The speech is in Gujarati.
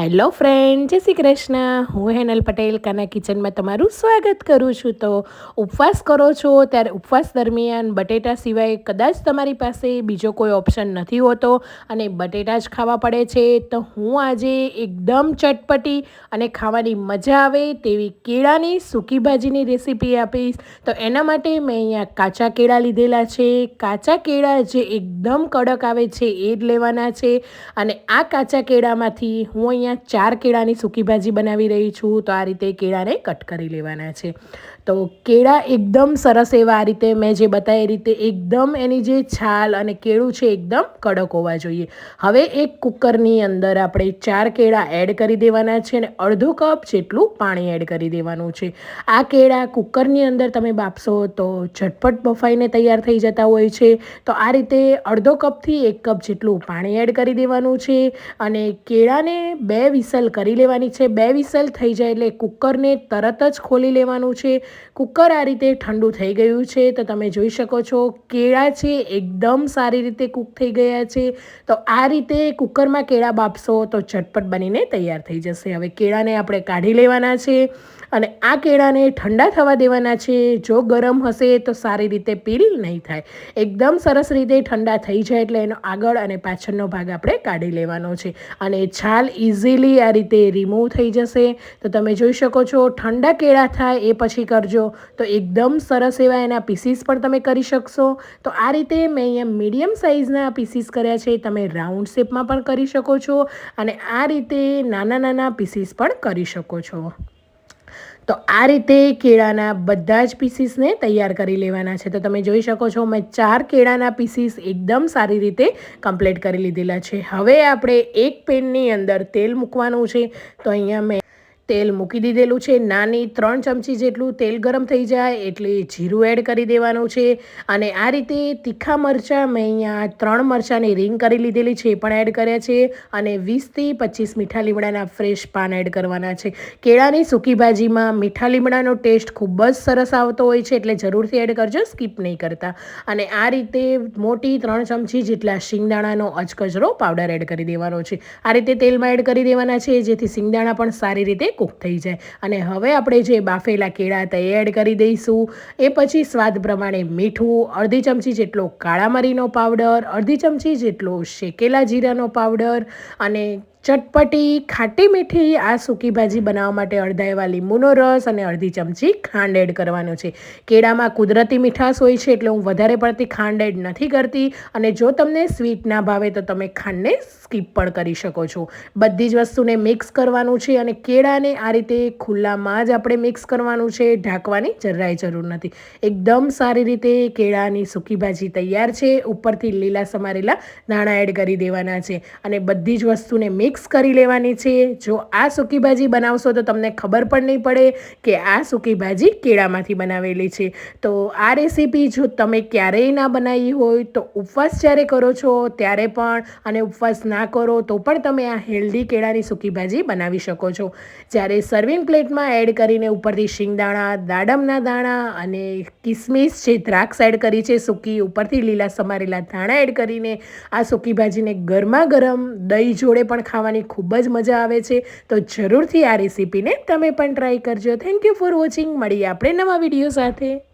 હેલો ફ્રેન્ડ જય શ્રી કૃષ્ણ. હું હેનલ પટેલ, કાના કિચનમાં તમારું સ્વાગત કરું છું. તો ઉપવાસ કરો છો ત્યારે ઉપવાસ દરમિયાન બટેટા સિવાય કદાચ તમારી પાસે બીજો કોઈ ઓપ્શન નથી હોતો અને બટેટા જ ખાવા પડે છે. તો હું આજે એકદમ ચટપટી અને ખાવાની મજા આવે તેવી કેળાની સૂકી ભાજીની રેસીપી આપીશ. તો એના માટે મેં અહીંયા કાચા કેળા લીધેલા છે. કાચા કેળા જે એકદમ કડક આવે છે એ જ લેવાના છે. અને આ કાચા કેળામાંથી હું અહીંયા ચાર કેળાની સૂકી ભાજી બનાવી રહી છું, તો આ રીતે કેળાને કટ કરી લેવાના છે. તો કેળા એકદમ સરસ એવા આ રીતે મેં જે બતાવી રીતે એકદમ એની જે છાલ અને કેળું છે એકદમ કડક હોવા જોઈએ. હવે એક કુકરની અંદર આપણે ચાર કેળા એડ કરી દેવાના છે અને અડધો કપ જેટલું પાણી એડ કરી દેવાનું છે. આ કેળા કુકરની અંદર તમે બાપશો તો ઝટપટ બફાઈને તૈયાર થઈ જતા હોય છે. તો આ રીતે અડધો કપથી એક કપ જેટલું પાણી એડ કરી દેવાનું છે અને કેળાને બે વિસલ કરી લેવાની છે. બે વિસલ થઈ જાય એટલે કુકરને તરત જ ખોલી લેવાનું છે. કુકર આ રીતે ઠંડુ થઈ ગયું છે, તો તમે જોઈ શકો છો કેળા છે, એકદમ સારી રીતે કૂક થઈ ગયા છે. તો આ રીતે કુકરમાં કેળા બાફશો તો ઝટપટ બનીને તૈયાર થઈ જશે. હવે કેળાને આપણે કાઢી લેવાના છે અને આ કેળાને ઠંડા થવા દેવાના છે. જો ગરમ હશે તો સારી રીતે પીલ નહીં થાય. એકદમ સરસ રીતે ઠંડા થઈ જાય એટલે એનો આગળ અને પાછળનો ભાગ આપણે કાઢી લેવાનો છે. અને છાલ ઇઝીલી આ રીતે રિમૂવ થઈ જશે. તો તમે જોઈ શકો છો ઠંડા કેળા થાય એ પછી કરજો. તો એકદમ સરસ એવા એના પીસીસ પણ તમે કરી શકશો. તો આ રીતે મેં અહીંયા મીડિયમ સાઇઝના પીસીસ કર્યા છે. તમે રાઉન્ડ શેપમાં પણ કરી શકો છો અને આ રીતે નાના નાના પીસીસ પણ કરી શકો છો. તો આ રીતે કેળાના બધા જ પીસીસને તૈયાર કરી લેવાના છે. તો તમે જોઈ શકો છો મેં ચાર કેળાના પીસીસ એકદમ સારી રીતે કમ્પ્લીટ કરી લીધેલા છે. હવે આપણે એક પેનની અંદર તેલ મૂકવાનું છે. તો અહીંયા મેં તેલ મૂકી દીધેલું છે. નાની ત્રણ ચમચી જેટલું તેલ ગરમ થઈ જાય એટલે જીરું એડ કરી દેવાનું છે. અને આ રીતે તીખા મરચાં મેં અહીંયા ત્રણ મરચાંની રિંગ કરી લીધેલી છે, એ પણ એડ કર્યા છે. અને વીસથી પચીસ મીઠા લીમડાના ફ્રેશ પાન એડ કરવાના છે. કેળાની સૂકી ભાજીમાં મીઠા લીમડાનો ટેસ્ટ ખૂબ જ સરસ આવતો હોય છે, એટલે જરૂરથી એડ કરજો સ્કીપ નહીં કરતા. અને આ રીતે મોટી ત્રણ ચમચી જેટલા શિંગદાણાનો અચકચરો પાવડર એડ કરી દેવાનો છે. આ રીતે તેલમાં એડ કરી દેવાના છે, જેથી શિંગદાણા પણ સારી રીતે કૂક થઈ જાય. અને હવે આપણે જે બાફેલા કેળા હતા એડ કરી દઈશું, એ પછી સ્વાદ પ્રમાણે મીઠું, અડધી ચમચી જેટલો કાળા મરીનો પાવડર, અડધી ચમચી જેટલો શેકેલા જીરાનો પાવડર અને ચટપટી, ખાટી મીઠી આ સૂકી ભાજી બનાવવા માટે અડધા એવા લીંબુનો રસ અને અડધી ચમચી ખાંડ એડ કરવાનો છે. કેળામાં કુદરતી મીઠાશ હોય છે એટલે હું વધારે પડતી ખાંડ એડ નથી કરતી અને જો તમને સ્વીટ ના ભાવે તો તમે ખાંડને સ્કીપ પણ કરી શકો છો. બધી જ વસ્તુને મિક્સ કરવાનું છે અને કેળાને આ રીતે ખુલ્લામાં જ આપણે મિક્સ કરવાનું છે. ઢાંકવાની જરાય જરૂર નથી. એકદમ સારી રીતે કેળાની સૂકી ભાજી તૈયાર છે. ઉપરથી લીલા સમારેલા દાણા એડ કરી દેવાના છે અને બધી જ વસ્તુને મિક્સ મિક્સ કરી લેવાની છે. જો આ સૂકી ભાજી બનાવશો તો તમને ખબર પણ નહીં પડે કે આ સૂકી ભાજી કેળામાંથી બનાવેલી છે. તો આ રેસીપી જો તમે ક્યારેય ના બનાવી હોય તો ઉપવાસ જ્યારે કરો છો ત્યારે પણ અને ઉપવાસ ના કરો તો પણ તમે આ હેલ્ધી કેળાની સૂકી ભાજી બનાવી શકો છો. જ્યારે સર્વિંગ પ્લેટમાં એડ કરીને ઉપરથી શિંગદાણા, દાડમના દાણા અને કિસમિસ જે દ્રાક્ષ એડ કરી છે સૂકી ઉપરથી લીલા સમારેલા ધાણા એડ કરીને આ સૂકી ભાજીને ગરમા ગરમ દહીં જોડે પણ ખાવા ખાવાની ખૂબ જ મજા આવે છે. તો જરૂરથી આ રેસીપીને તમે પણ ટ્રાય કરજો. થેન્ક યુ ફોર વોચિંગ મળીએ આપણે નવા વીડિયો સાથે.